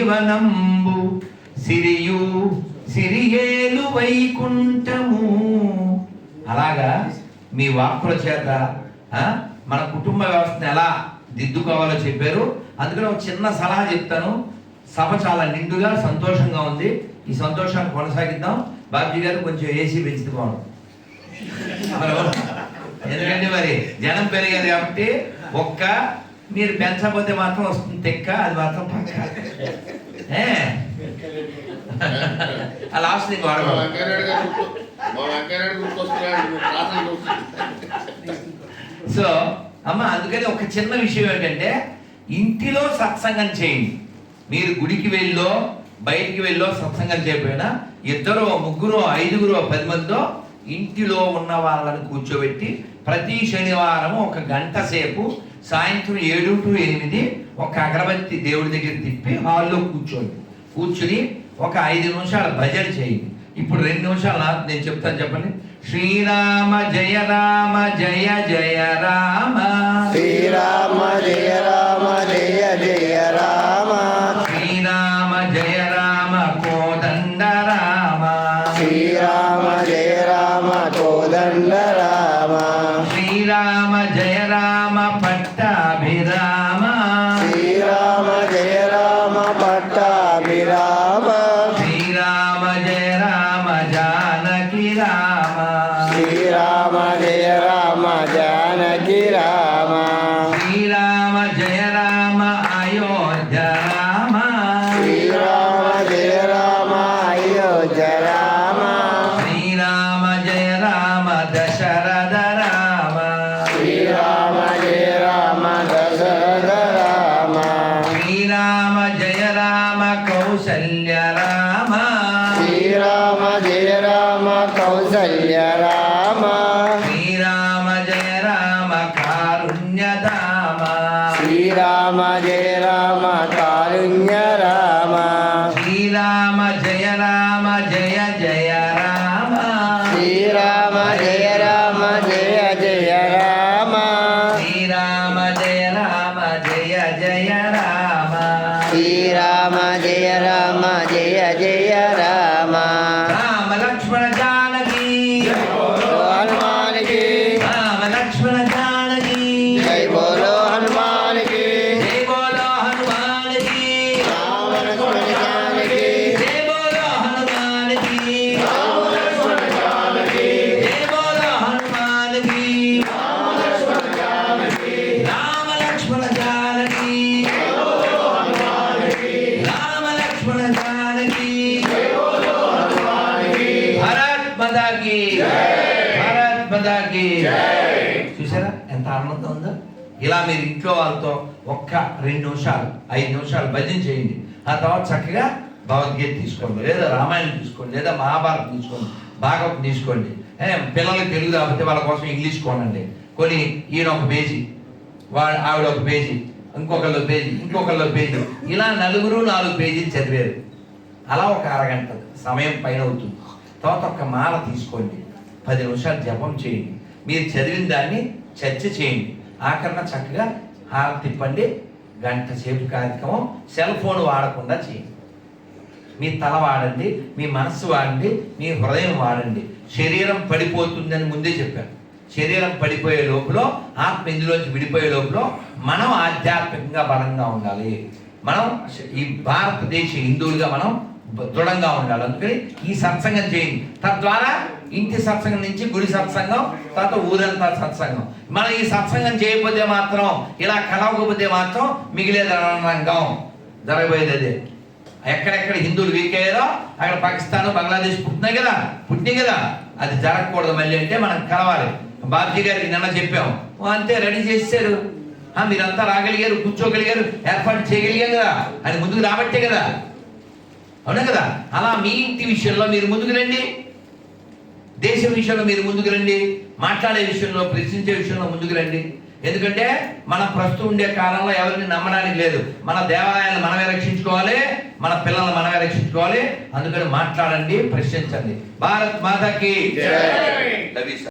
జీవనంబు సిరియు సిరియేలు వైకుంఠము. అలాగా? మీ వాక్కుల చేత మన కుటుంబ వ్యవస్థను ఎలా దిద్దుకోవాలో చెప్పారు. అందుకని ఒక చిన్న సలహా చెప్తాను. సభ చాలా నిండుగా సంతోషంగా ఉంది. ఈ సంతోషాన్ని కొనసాగిద్దాం. బాబ్జీ గారు కొంచెం ఏసీ పెంచితే ఎందుకంటే మరి? జనం పెరిగారు కాబట్టి ఒక్క మీరు పెంచకపోతే మాత్రం వస్తుంది తెక్క అది మాత్రం పక్క. లాస్ట్ నీకు. సో అమ్మ అందుకని ఒక చిన్న విషయం ఏంటంటే ఇంటిలో సత్సంగం చేయండి. మీరు గుడికి వెళ్ళో బయటికి వెళ్ళో సత్సంగం చేయకపోయినా ఇద్దరు ముగ్గురు ఐదుగురు పది మందితో ఇంటిలో ఉన్న వాళ్ళని కూర్చోబెట్టి ప్రతి శనివారం ఒక గంట సేపు సాయంత్రం ఏడు టు ఎనిమిది ఒక అగరబత్తి దేవుడి దగ్గర తిప్పి హాల్లో కూర్చోండి. కూర్చుని ఒక ఐదు నిమిషాలు భజన చేయండి. ఇప్పుడు రెండు నిమిషాలు నేను చెప్తాను చెప్పండి. శ్రీరామ జయ రామ జయ జయ రామ. శ్రీరామ జయ రామ జయ జయ రామ. శ్రీరామ జయ రామ కోదండ రామ. శ్రీరామ జయ రామ కోదండ రామ. శ్రీరామ జయ రామ పట్టాభిరామ శ్రీరామ జయ రామ జానకి రామ. శ్రీరామ జయ రామ జానకి రామ. శ్రీరామ కౌసల్య రామ. శ్రీరామ జయ రామ కౌసల్య రామ. శ్రీరామ జయ రామ కారుణ్యధామ శ్రీరామ జయ రామ కారుణ్య రామ. శ్రీరామ జయ రామ జయ జయ రామ. శ్రీరామ జయ రామ జయ జయ రామ. శ్రీరామ జయ రామ భారత్ మాతా కీ భారత్ మాతా కీ చూసారా? ఎంత ఆనందంగా ఉందో? ఇలా మీరు ఇంట్లో వాళ్ళతో ఒక్క రెండు నిమిషాలు ఐదు నిమిషాలు భజన చేయండి. ఆ తర్వాత చక్కగా భగవద్గీత తీసుకోండి లేదా రామాయణం తీసుకోండి లేదా మహాభారతం తీసుకోండి భాగవతం తీసుకోండి. పిల్లలకి తెలుగు కాకపోతే వాళ్ళ కోసం ఇంగ్లీష్ కొనండి. కొని ఈయన ఒక పేజీ వాడు ఆవిడ ఒక పేజీ ఇంకొకళ్ళు పేజీ ఇంకొకళ్ళు పేజీ. ఇలా నలుగురు నాలుగు పేజీలు చదివారు. అలా ఒక అరగంట సమయం పైన అవుతుంది. తర్వాత ఒక మాల తీసుకోండి. పది నిమిషాలు జపం చేయండి. మీరు చదివిన దాన్ని చర్చ చేయండి. ఆఖరణ చక్కగా హార తిప్పండి. గంట సేపు కార్యక్రమం. సెల్ ఫోన్ వాడకుండా చేయండి. మీ తల వాడండి మీ మనస్సు వాడండి మీ హృదయం వాడండి. శరీరం పడిపోతుందని ముందే చెప్పాను. శరీరం పడిపోయే లోపల ఆత్మ ఇందులోంచి విడిపోయే లోపల మనం ఆధ్యాత్మికంగా బలంగా ఉండాలి. మనం ఈ భారతదేశ హిందువులుగా మనం దృఢంగా ఉండాలి. అందుకని ఈ సత్సంగం చేయండి. తద్వారా ఇంటి సత్సంగం నుంచి గుడి సత్సంగం తర్వాత ఊరంతా సత్సంగం. మనం ఈ సత్సంగం చేయకపోతే మాత్రం ఇలా కలవకపోతే మాత్రం మిగిలేది రణరంగం జరగబోయేది అదే. ఎక్కడెక్కడ హిందువులు వీక్ అయ్యారో అక్కడ పాకిస్తాన్ బంగ్లాదేశ్ పుట్టినాయి కదా పుట్టినాయి కదా. అది జరగకూడదు మళ్ళీ అంటే మనం కలవాలి. బాబ్జీ గారికి నిన్న చెప్పాం. అంతే రెడీ చేశారు ఆ, మీరంతా రాగలిగారు కూర్చోగలిగారు ఏర్పాటు చేయగలిగారు కదా. అది ముందుకు రాబట్టే కదా. అవునా కదా? అలా మీ ఇంటి విషయంలో మీరు ముందుకు రండి. దేశం విషయంలో మీరు ముందుకు రండి. మాట్లాడే విషయంలో ప్రశ్నించే విషయంలో ముందుకు రండి. ఎందుకంటే మనం ప్రస్తుతం ఉండే కాలంలో ఎవరిని నమ్మడానికి లేదు. మన దేవాలయాలను మనమే రక్షించుకోవాలి మన పిల్లల్ని మనమే రక్షించుకోవాలి. అందుకని మాట్లాడండి ప్రశ్నించండి. భారత్ మాతకి.